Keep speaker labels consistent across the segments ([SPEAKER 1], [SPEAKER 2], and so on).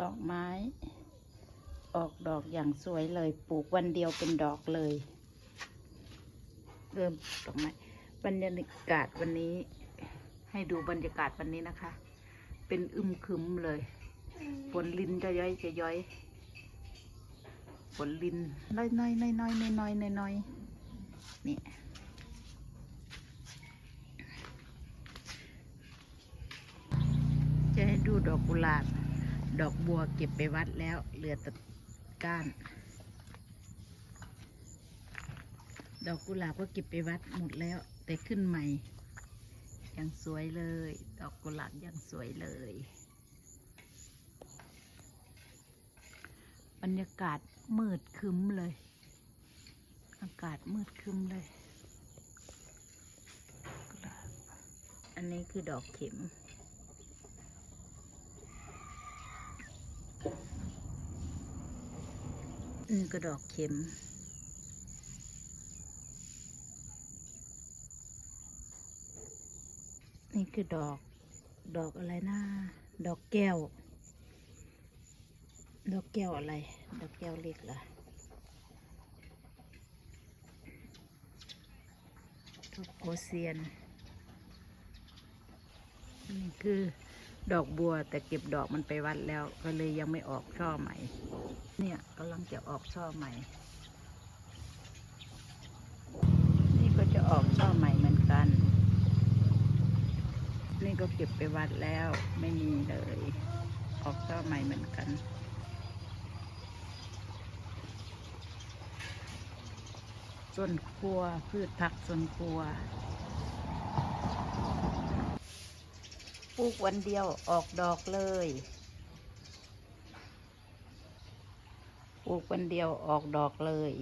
[SPEAKER 1] ดอกไม้ ออกดอกอย่างสวยเลย ปลูกวันเดียวเป็นดอกเลย เริ่มดอกไม้บรรยากาศวันนี้ ให้ดูบรรยากาศวันนี้นะคะ เป็นอึมครึมเลยฝนลินจะย้อยจะย้อยฝนลินน้อยน้อยน้อยน้อยน้อยน้อยน้อยน้อยนี่จะให้ดูดอกกุหลาบ ดอกบัวเก็บไปวัดแล้ว เหลือแต่ก้าน ดอกกุหลาบก็เก็บไปวัดหมดแล้ว แต่ขึ้นใหม่ ยังสวยเลย ดอกกุหลาบยังสวยเลย บรรยากาศมืดคึ้มเลย อากาศมืดคึ้มเลย อันนี้คือดอกเข็ม อืมก็ดอกเข็ม นี่คือดอก ดอกอะไรนะ ดอกแก้ว ดอกแก้วอะไร ดอกแก้วเล็กเหรอดอกโกเซียน นี่คือ ดอกบัว แต่เก็บดอกมันไปวัดแล้ว ก็เลยยังไม่ออกช่อใหม่ เนี่ยกำลังจะออกช่อใหม่ นี่ก็จะออกช่อใหม่เหมือนกัน นี่ก็เก็บไปวัดแล้วไม่มีเลย ออกช่อใหม่เหมือนกันส่วนครัวพืชผักส่วนครัว ปลูกวันเดียวออกดอกเลย ปลูกวันเดียวออกดอกเลย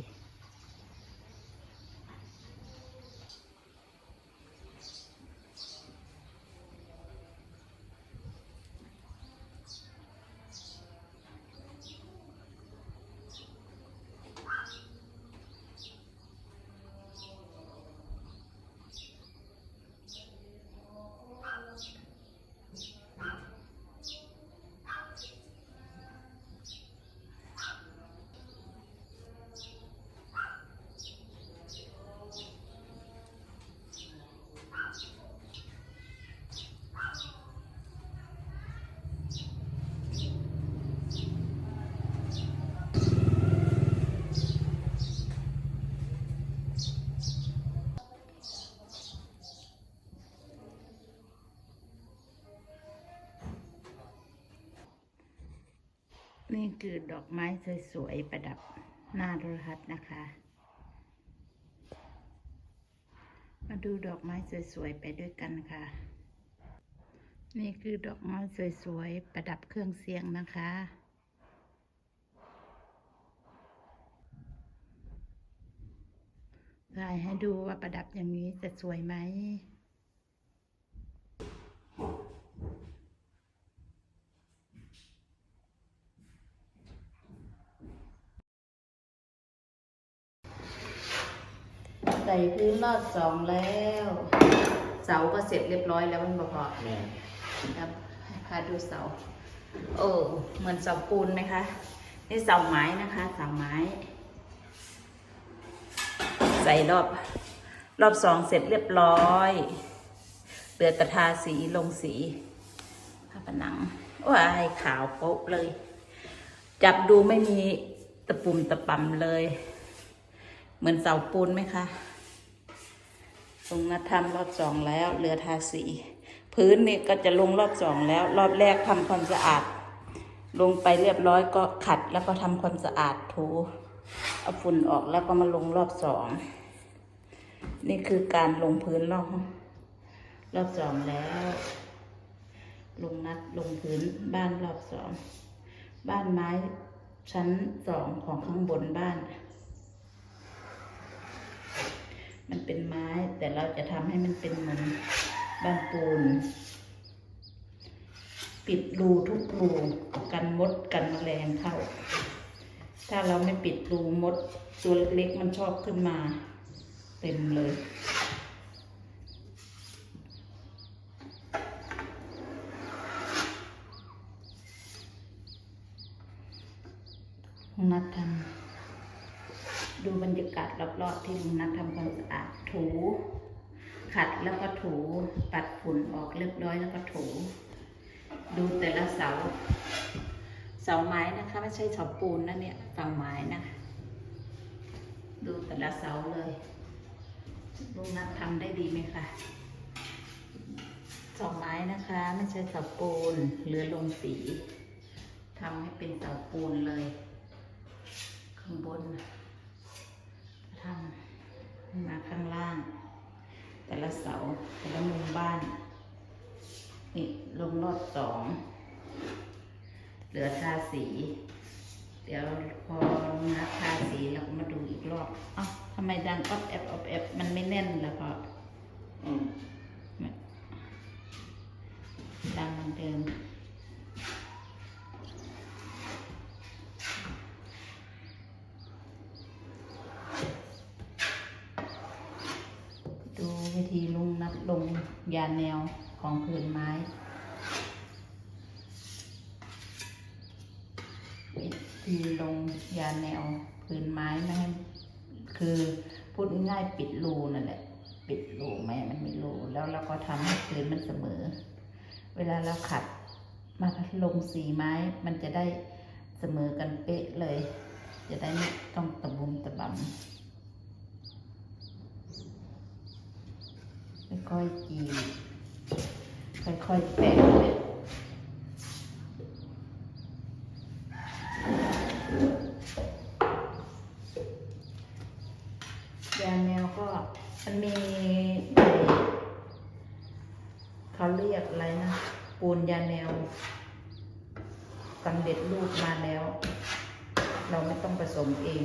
[SPEAKER 1] นี่คือดอกไม้สวยๆ ประดับหน้าโทรทัศน์นะคะ มาดูดอกไม้สวยๆ ไปด้วยกันค่ะ นี่คือดอกไม้สวยๆ ประดับเครื่องเสียงนะคะ ถ่ายให้ดูว่าประดับอย่างนี้จะสวยไหม ใส่พื้นรอบสองแล้ว เสาก็เสร็จเรียบร้อยแล้วมันบอกพอ
[SPEAKER 2] แม่
[SPEAKER 1] ครับให้พาดูเสา โอ้เหมือนเสาปูนไหมคะ นี่เสาไม้นะคะเสาไม้ ใส่รอบ รอบสองเสร็จเรียบร้อยเหลือแตะทาสีลงสีผ้าผนังว้ายขาวโป๊ะเลย จับดูไม่มีตะปุ่มตะป่ำเลย เหมือนเสาปูนไหมคะ ตรงนั้นทำรอบสองแล้วเหลือทาสี พื้นนี่ก็จะลงรอบสองแล้ว รอบแรกทำความสะอาด ลงไปเรียบร้อยก็ขัดแล้วก็ทำความสะอาดถูเอาฝุ่นออกแล้วก็มาลงรอบสองนี่คือการลงพื้นรอบรอบสองแล้ว ลงนัดลงพื้นบ้านรอบสองบ้านไม้ชั้นสองของข้างบนบ้าน มันเป็นไม้ แต่เราจะทำให้มันเป็นเหมือนบ้านปูน ปิดรูทุกรูกันมดกันแมลงเข้า ถ้าเราไม่ปิดรูมดตัวเล็กๆมันชอบขึ้นมา เต็มเลยนัดทำดูบรร กาศรอบๆที่ลุงนัดทำความสะอาดถู ขัดแล้วก็ถู ปัดฝุ่นออกเรียบร้อยแล้วก็ถู ดูแต่ละเสา เสาไม้นะคะไม่ใช่เสาปูนนะเนี่ยฝั่งไม้นะ ดูแต่ละเสาเลยลุงนัดทำได้ดีไหมคะเสาไม้นะคะ ไม่ใช่เสาปูนเหลือลงสีทำให้เป็นเสาปูนเลย ข้างบนทำมาข้างล่าง แต่ละ เสาแต่ละมุมบ้าน นี่ลงรอบสอง เหลือทาสี เดี๋ยวพอนัดทาสีเราก็มาดูอีกรอบเอ้าทำไมดังอ๊อบแอบอ๊อบแอบมันไม่แน่นล่ะพอ
[SPEAKER 2] อืม
[SPEAKER 1] ดังเหมือนเดิม ดูวิธีลุงนัดลงยาแนวของพื้นไม้ วิธีลงยาแนวพื้นไม้ไม่ให้คือพูดง่ายปิดรูนั่นแหละ ปิดรูไม่ให้มันมีรูแล้วเราก็ทำให้พื้นมันเสมอ เวลาเราขัดมาลงสีไม้ มันจะได้เสมอกันเป๊ะเลย จะได้ไม่ต้องตะบุมตะบำ ค่อยๆจีค่อยๆแปะยาแมวก็มันมีเขาเรียกอะไรนะ ปูนยาแนวกำเด็ดรูปมาแล้ว เราไม่ต้องผสมเอง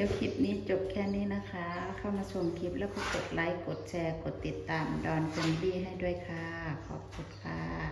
[SPEAKER 1] ดี๋ยวคลิปนี้จบแค่นี้นะคะ เข้ามาชมคลิปแล้วก็กดไลค์ กดแชร์ กดติดตามดอนเฟนดี้ให้ด้วยค่ะ ขอบคุณค่ะ